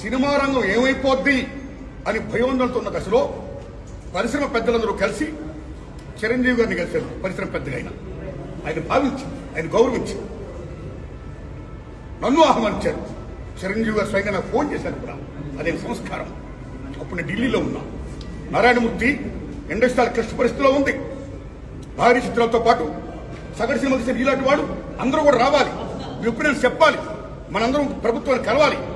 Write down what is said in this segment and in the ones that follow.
Cinema రంగం ఏమైపోద్ది అని భయోందనతో ఉన్న దశలో పరిశ్రమ పెద్దలందరూ కలిసి చిరంజీవి గారిని కలిశారు. పరిశ్రమ పెద్దగా ఆయన ఆయన భావించి ఆయన గౌరవించి నన్ను ఆహ్వానించారు. చిరంజీవి గారు స్వయంగా నాకు ఫోన్ చేశారు కూడా. అదే సంస్కారం. అప్పుడు నేను ఢిల్లీలో ఉన్నా. నారాయణమూర్తి ఇండస్ట్రియల్ క్లిష్ట పరిస్థితిలో ఉంది. భారీ చిత్రాలతో పాటు సగటు సినిమా తీసిన ఇలాంటి వాడు అందరూ కూడా రావాలి. మీ చెప్పాలి. మనందరం ప్రభుత్వాన్ని కలవాలి.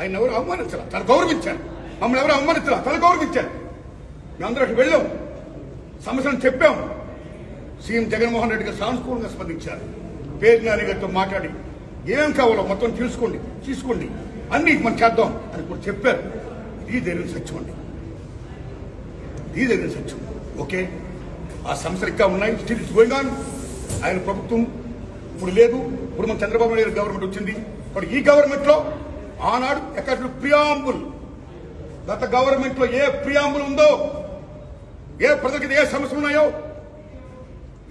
ఆయన ఎవరు అవమానించారు? తను గౌరవించారు మమ్మల్ని ఎవరు అవమానించారు? తను గౌరవించారు మేమందరం అక్కడికి వెళ్ళాం. సమస్యను చెప్పాం. సీఎం జగన్మోహన్ రెడ్డి గారు సానుకూలంగా స్పందించారు. పేరు గారితో మాట్లాడి ఏం కావాలో మొత్తం తెలుసుకోండి తీసుకోండి. అన్ని మనం చేద్దాం అని కూడా చెప్పారు. ఇది జరిగిన సత్యం అండి. ఇది జరిగిన సత్యం. ఓకే? ఆ సమస్యలు ఇంకా ఉన్నాయి. స్టిల్ గోయింగ్ ఆన్ ఆయన ప్రభుత్వం ఇప్పుడు లేదు. ఇప్పుడు మన చంద్రబాబు నాయుడు గవర్నమెంట్ వచ్చింది. ఇప్పుడు ఈ గవర్నమెంట్లో ఆనాడు ఎక్కడ ప్రియాంబుల్ గత గవర్నమెంట్లో ఏ ప్రియాంబుల్ ఉందో ఏ ప్రజలకి ఏ సమస్యలు ఉన్నాయో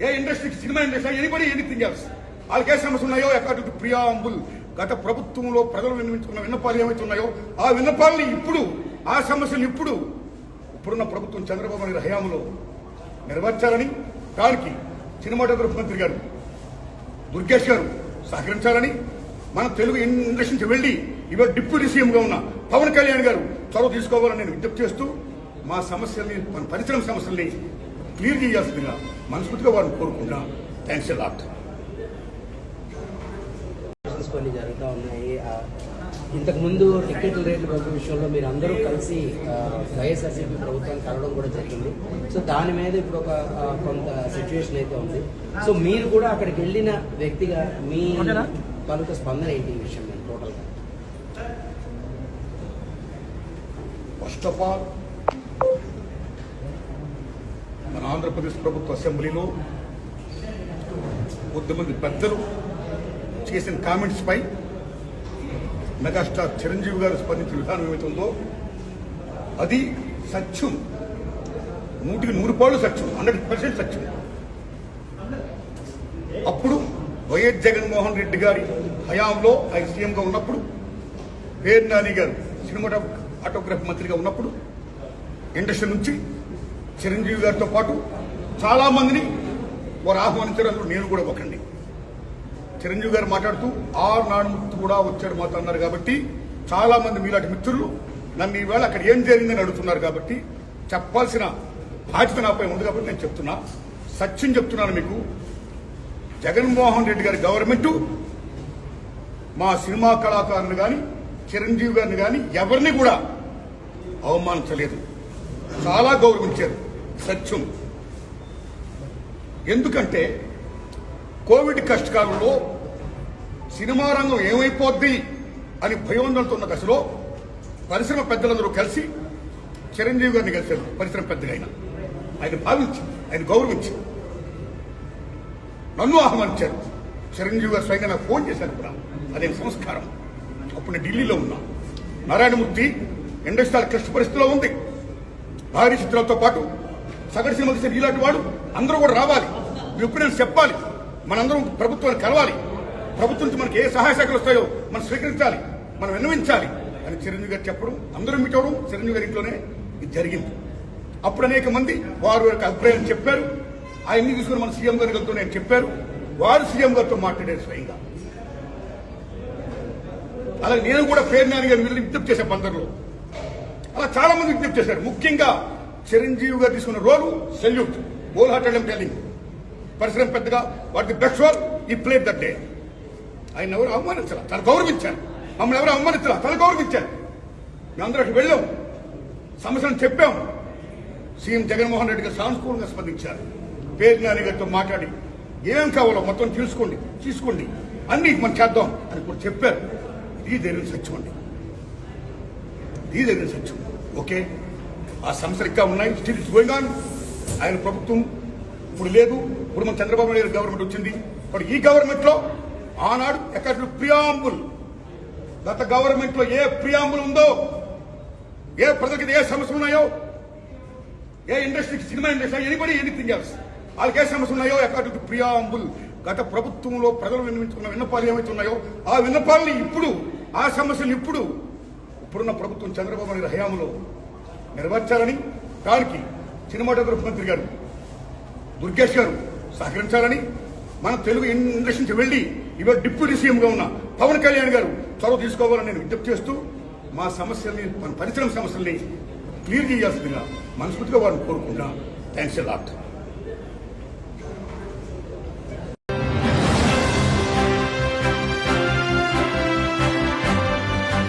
ఏ ఇండస్ట్రీకి cinema industry anybody anything else వాళ్ళకి ఏ సమస్యలు ఉన్నాయో అకార్డింగ్ టు ప్రియాంబుల్ గత ప్రభుత్వంలో ప్రజలు విన్నవించుకున్న విన్నపాలు ఏమైతే ఉన్నాయో ఆ విన్నపాలని ఇప్పుడు ఆ సమస్యలు ఇప్పుడు ఇప్పుడున్న ప్రభుత్వం చంద్రబాబు నాయుడు హయాంలో నెరవేర్చాలని దానికి సినిమాటోగ్రఫీ మంత్రి గారు దుర్గేష్ గారు సహకరించాలని మన తెలుగు ఇండస్ట్రీ నుంచి వెళ్ళి ఇవాళ డిప్యూటీ సీఎంగా ఉన్న పవన్ కళ్యాణ్ గారు చొరవ తీసుకోవాలని నేను విజ్ఞప్తి చేస్తూ మా సమస్యల్ని మన పరిశ్రమ సమస్యల్ని క్లియర్ చేయాల్సిందిగా మనస్ఫూర్తిగా వారిని కోరుకుంటున్నా. థ్యాంక్స్ లాట్ కొన్ని జరుగుతూ ఉన్నాయి. ఆ, ఇంతకు ముందు టికెట్ల రేట్ల పెంపు విషయంలో మీరు అందరూ కలిసి వైఎస్ఆర్సీపీ ప్రభుత్వాన్ని కలవడం కూడా జరిగింది. సో దాని మీద ఇప్పుడు ఒక కొంత సిచ్యువేషన్ అయితే ఉంది. సో మీరు కూడా అక్కడికి వెళ్ళిన వ్యక్తిగా మీ తాలూకా స్పందన ఏంటి ఈ విషయం నేను టోటల్గా ఫస్ట్ ఆఫ్ ఆల్ మన ఆంధ్రప్రదేశ్ ప్రభుత్వ అసెంబ్లీలో కొద్దిమంది పెద్దలు చేసిన కామెంట్స్ పై మెగాస్టార్ చిరంజీవి గారు స్పందించిన విధానం ఏమైతే అది సత్యం. నూటికి నూరు పాళ్ళు సత్యం హండ్రెడ్ పర్సెంట్ సత్యం. అప్పుడు వైఎస్ జగన్మోహన్ రెడ్డి గారి హయాంలో ఆయన సీఎంగా ఉన్నప్పుడు పేరు నాని గారు సినిమాటో ఆటోగ్రఫీ మంత్రిగా ఉన్నప్పుడు ఇండస్ట్రీ నుంచి చిరంజీవి గారితో పాటు చాలా మందిని వారు ఆహ్వానించారు నేను కూడా ఒకండి చిరంజీవి గారు మాట్లాడుతూ ఆరు నాడు కూడా వచ్చాడు మాతో అన్నారు కాబట్టి చాలామంది మీలాంటి మిత్రులు నన్ను ఈవేళ అక్కడ ఏం జరిగిందని అడుగుతున్నారు కాబట్టి చెప్పాల్సిన బాధ్యత నాపై ఉంది కాబట్టి నేను చెప్తున్నా. సత్యం చెప్తున్నాను మీకు. జగన్మోహన్ రెడ్డి గారి గవర్నమెంట్ మా సినిమా కళాకారులు కానీ చిరంజీవి గారిని కానీ ఎవరిని కూడా అవమానించలేదు. చాలా గౌరవించారు. సత్యం. ఎందుకంటే కోవిడ్ కష్టకాలంలో సినిమా రంగం ఏమైపోద్ది అని భయోందనతో ఉన్న దశలో పరిశ్రమ పెద్దలందరూ కలిసి చిరంజీవి గారిని కలిశారు. పరిశ్రమ పెద్దగా ఆయన ఆయన భావించి ఆయన గౌరవించి నన్ను ఆహ్వానించారు. చిరంజీవి గారు స్వయంగా నాకు ఫోన్ చేశారు కూడా. అదే సంస్కారం. అప్పుడు నేను ఢిల్లీలో ఉన్నా. నారాయణమూర్తి ఇండస్ట్రీ క్లిష్ట పరిస్థితిలో ఉంది. భారీ చిత్రాలతో పాటు సగటు సినిమా తీసిన ఇలాంటి వాడు అందరూ కూడా రావాలి. మీ ఒపీనియన్స్ చెప్పాలి. మనందరం ప్రభుత్వాన్ని కలవాలి. ప్రభుత్వం నుంచి మనకి ఏ సహాయ శాఖలు వస్తాయో మనం స్వీకరించాలి. మనం విన్నవించాలి. అని చిరంజీవి గారు చెప్పడం అందరూ మీట్ అవడం చిరంజీవి గారి ఇంట్లోనే ఇది జరిగింది. అప్పుడు అనేక మంది వారు యొక్క అభిప్రాయాలు చెప్పారు. ఆయన్ని తీసుకుని మన సీఎం గారితో నేను చెప్పారు. వారు సీఎం గారితో మాట్లాడారు స్వయంగా. అలా నేను కూడా పేరు నాని గారిని వెళ్ళి విజ్ఞప్తి చేసే బందర్లో అలా చాలా మంది విజ్ఞప్తి చేశారు. ముఖ్యంగా చిరంజీవి గారు తీసుకున్న రోలు సెల్యూట్. బోల్ హార్టెడ్ టెలింగ్ పరిశ్రమ పెద్దగా వాట్ ది బెస్ట్ వాల్ ఈ ప్లేట్ దట్ డే. ఆయన ఎవరు అవమానించాల? తను గౌరవించారు. మమ్మల్ని ఎవరు అవమానించాల? తను గౌరవించారు. మేమందరూ అక్కడికి వెళ్ళాం. సమస్యలను చెప్పాం. సీఎం జగన్మోహన్ రెడ్డి గారు సానుకూలంగా స్పందించారు. పేరు నాని గారితో మాట్లాడి. ఏం కావాలో మొత్తం చూసుకోండి తీసుకోండి. అన్ని మనం చేద్దాం అని కూడా చెప్పారు. ఇది ధైర్యం సత్యం అండి. ఇది ధైర్యం సత్యం ఓకే? ఆ సంస్థలు ఇంకా ఉన్నాయి. Still it's going on. ఆయన ప్రభుత్వం ఇప్పుడు లేదు. ఇప్పుడు మన చంద్రబాబు నాయుడు గవర్నమెంట్ వచ్చింది. ఇప్పుడు ఈ గవర్నమెంట్లో ఆనాడు ఎక్కడ ప్రియాంబుల్? గత గవర్నమెంట్లో ఏ ప్రియాంబుల్ ఉందో? ఏ ప్రజలకి ఏ సమస్యలు ఉన్నాయో? ఏ ఇండస్ట్రీకి cinema industry anybody anything else వాళ్ళకి ఏ సమస్యలు ఉన్నాయో అకార్డింగ్ టు ప్రియాంబుల్. గత ప్రభుత్వంలో ప్రజలు విన్నవించుకున్న విన్నపాలు ఏమైతే ఉన్నాయో ఆ విన్నపాలని ఇప్పుడు ఆ సమస్యలు ఇప్పుడు ఇప్పుడున్న ప్రభుత్వం చంద్రబాబు నాయుడు హయాంలో నెరవేర్చాలని దానికి సినిమాటోగ్రఫీ మంత్రి గారు దుర్గేష్ గారు సహకరించాలని మన తెలుగు ఇండస్ట్రీకి వెళ్ళి ఇవాళ డిప్యూటీ సీఎంగా ఉన్న పవన్ కళ్యాణ్ గారు చొరవ తీసుకోవాలని నేను విజ్ఞప్తి చేస్తూ మా సమస్యల్ని మన పరిశ్రమ సమస్యల్ని క్లియర్ చేయాల్సిందిగా మనస్ఫూర్తిగా వారిని కోరుకుంటున్నా. Thanks lot